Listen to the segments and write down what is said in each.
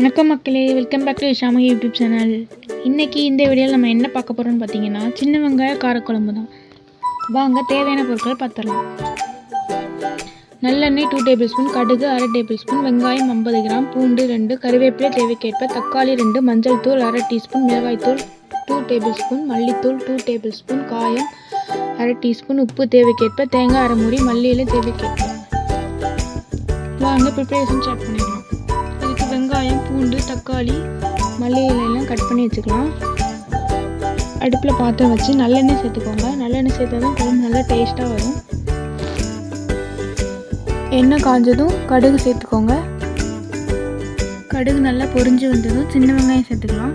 வணக்கம் மக்களே welcome back to Shami YouTube channel. இன்றைக்கி இந்த வீடியோவில் நம்ம என்ன பார்க்க போகிறோம்னு பார்த்தீங்கன்னா சின்ன வெங்காய காரக்குழம்பு தான். வாங்க தேவையான பொருட்கள் பார்த்துடலாம். நல்லெண்ணெய் டூ டேபிள் ஸ்பூன் கடுகு அரை டேபிள் ஸ்பூன் வெங்காயம் ஐம்பது கிராம் பூண்டு ரெண்டு கருவேப்பிலை தேவைக்கேற்ப தக்காளி ரெண்டு மஞ்சள் தூள் அரை டீஸ்பூன் மிளகாய்த்தூள் டூ டேபிள் ஸ்பூன் மல்லித்தூள் டூ டேபிள் ஸ்பூன் காயம் அரை டீஸ்பூன் உப்பு தேவைக்கேற்ப தேங்காய் அரை மூடி மல்லி இலை தேவைக்கேற்ப. வாங்க ப்ரிப்பரேஷன் ஸ்டார்ட் பண்ணி வெங்காயம் பூண்டு தக்காளி மல்லி இலையெல்லாம் கட் பண்ணி வச்சுக்கலாம். அடுப்பில் பாத்திரம் வச்சு நல்லெண்ணெய் சேர்த்துக்கோங்க. நல்லெண்ணெய் சேர்த்தா தான் குழம்பு நல்லா டேஸ்ட்டாக வரும். எண்ணெய் காஞ்சதும் கடுகு சேர்த்துக்கோங்க. கடுகு நல்லா பொரிஞ்சு வந்ததும் சின்ன வெங்காயம் சேர்த்துக்கலாம்.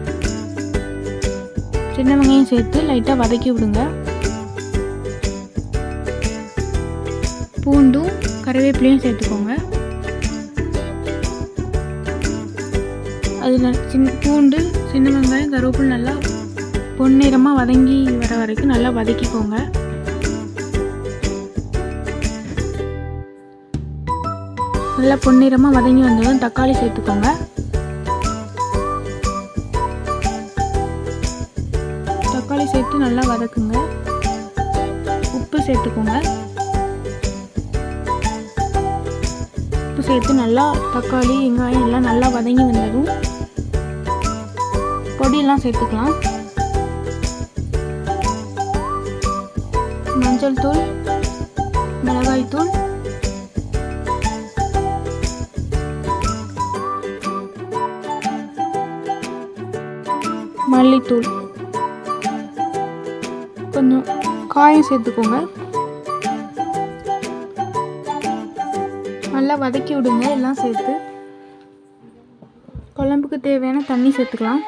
சின்ன வெங்காயம் சேர்த்து லைட்டாக வதக்கி விடுங்க. பூண்டும் கருவேப்பிலையும் சேர்த்துக்கோங்க. அது சின்ன பூண்டு சின்ன வெங்காயம் கருவேப்பில் நல்லா பொன்னிறமாக வதங்கி வர வரைக்கும் நல்லா வதக்கிக்கோங்க. நல்லா பொன்னிறமாக வதங்கி வந்ததும் தக்காளி சேர்த்துக்கோங்க. தக்காளி சேர்த்து நல்லா வதக்குங்க. உப்பு சேர்த்துக்கோங்க. சேர்த்து நல்லா தக்காளி வெங்காயம் எல்லாம் நல்லா வதங்கி வந்ததும் பொடியெல்லாம் சேர்த்துக்கலாம். மஞ்சள் தூள் மிளகாய் தூள் மல்லித்தூள். கொஞ்சம் காயம் சேர்த்துக்கோங்க. நல்லா வதக்கி விடுங்க எல்லாம் சேர்த்து. குழம்புக்கு தேவையான தண்ணி சேர்த்துக்கலாம்.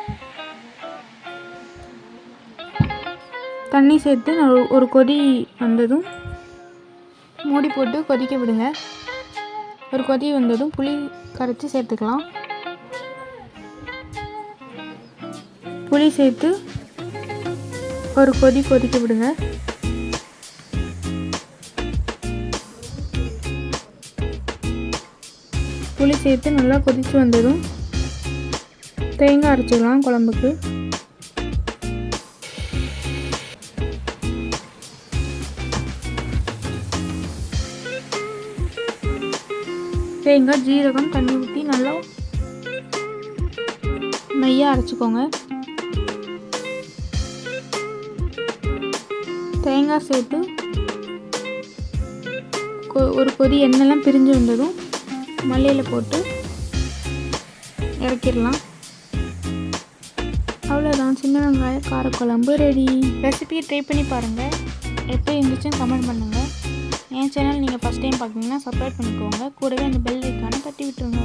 தண்ணி சேர்த்து ஒரு- ஒரு கொதி வந்ததும் மூடி போட்டு கொதிக்க விடுங்க. ஒரு கொதி வந்ததும் புளி கரைச்சி சேர்த்துக்கலாம். புளி சேர்த்து ஒரு கொதி கொதிக்க விடுங்க. புளி சேர்த்து நல்லா கொதித்து வந்ததும் தேங்காய் அரைச்சிக்கலாம் குழம்புக்கு. தேங்காய் ஜீரகம் தண்ணி ஊற்றி நல்லா நெய்யாக அரைச்சிக்கோங்க. தேங்காய் சேர்த்து கொ- ஒரு கொதி எண்ணெய்லாம் பிரிஞ்சு வந்ததும் மல்லியில் போட்டு இறக்கிடலாம். அவ்வளோதான் சின்ன வெங்காய காரக்குழம்பு ரெடி ரெசிபியை ட்ரை பண்ணி பாருங்கள் எப்படி இருந்துச்சுன்னு கமெண்ட் பண்ணுங்கள் என் சேனல் நீங்கள் ஃபஸ்ட் டைம் பார்க்குறீங்கன்னா சப்ஸ்கிரைப் பண்ணிக்கோங்க. கூடவே அந்த பெல் ஐக்கானை தட்டி விட்டுருங்க.